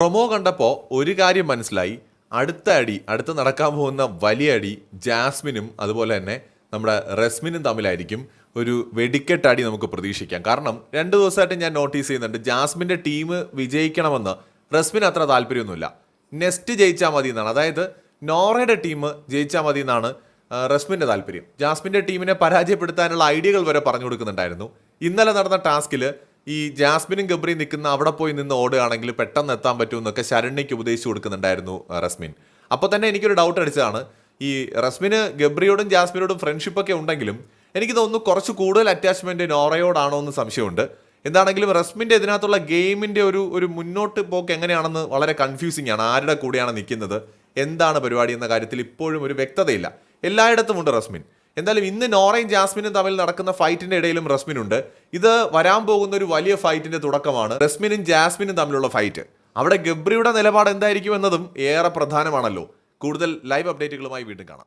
Promo കണ്ടപ്പോൾ ഒരു കാര്യം മനസ്സിലായി. അടുത്ത അടി അടുത്ത് നടക്കാൻ പോകുന്ന വലിയ അടി ജാസ്മിനും അതുപോലെ തന്നെ നമ്മുടെ റസ്മിനും തമ്മിലായിരിക്കും ഒരു വെടിക്കെട്ട് അടി നമുക്ക് പ്രതീക്ഷിക്കാം. കാരണം രണ്ട് ദിവസമായിട്ട് ഞാൻ നോട്ടീസ് ചെയ്യുന്നുണ്ട് ജാസ്മിന്റെ ടീം വിജയിക്കണമെന്ന്. റസ്മിന് അത്ര താല്പര്യമൊന്നുമില്ല. നെസ്റ്റ് ജയിച്ചാൽ മതി എന്നാണ്. അതായത് നോറയുടെ ടീം ജയിച്ചാൽ മതി എന്നാണ് റെസ്മിന്റെ താല്പര്യം. ജാസ്മിന്റെ ടീമിനെ പരാജയപ്പെടുത്താനുള്ള ഐഡിയകൾ വരെ പറഞ്ഞു കൊടുക്കുന്നുണ്ടായിരുന്നു. ഇന്നലെ നടന്ന ടാസ്കിൽ ഈ ജാസ്മിനും ഗബ്രിയും നിൽക്കുന്ന അവിടെ പോയി നിന്ന് ഓടുകയാണെങ്കിൽ പെട്ടെന്ന് എത്താൻ പറ്റും എന്നൊക്കെ ശരണ്യയ്ക്ക് ഉപദേശിച്ചു കൊടുക്കുന്നുണ്ടായിരുന്നു റസ്മിൻ. അപ്പോൾ തന്നെ എനിക്കൊരു ഡൗട്ട് അടിച്ചതാണ്. ഈ റസ്മിന് ഗബ്രിയോടും ജാസ്മിനോടും ഫ്രണ്ട്ഷിപ്പൊക്കെ ഉണ്ടെങ്കിലും എനിക്ക് തോന്നുന്നു കുറച്ച് കൂടുതൽ അറ്റാച്ച്മെന്റ് നോറയോടാണോ എന്ന് സംശയമുണ്ട്. എന്താണെങ്കിലും റസ്മിന്റെ ഇതിനകത്തുള്ള ഗെയിമിന്റെ ഒരു ഒരു മുന്നോട്ട് പോക്ക് എങ്ങനെയാണെന്ന് വളരെ കൺഫ്യൂസിംഗ് ആണ്. ആരുടെ കൂടെയാണ് നിൽക്കുന്നത്? എന്താണ് പരിപാടി എന്ന കാര്യത്തിൽ ഇപ്പോഴും ഒരു വ്യക്തതയില്ല. എല്ലായിടത്തും ഉണ്ട് റസ്മിൻ. എന്തായാലും ഇന്ന് നോറയും ജാസ്മിനും തമ്മിൽ നടക്കുന്ന ഫൈറ്റിന്റെ ഇടയിലും റസ്മിൻ ഉണ്ട് ഇത് വരാൻ പോകുന്ന ഒരു വലിയ ഫൈറ്റിന്റെ തുടക്കമാണ്. റസ്മിനും ജാസ്മിനും തമ്മിലുള്ള ഫൈറ്റ്. അവിടെ ഗബ്രിയുടെ നിലപാട് എന്തായിരിക്കും എന്നതും ഏറെ പ്രധാനമാണല്ലോ. കൂടുതൽ ലൈവ് അപ്ഡേറ്റുകളുമായി വീണ്ടും കാണാം.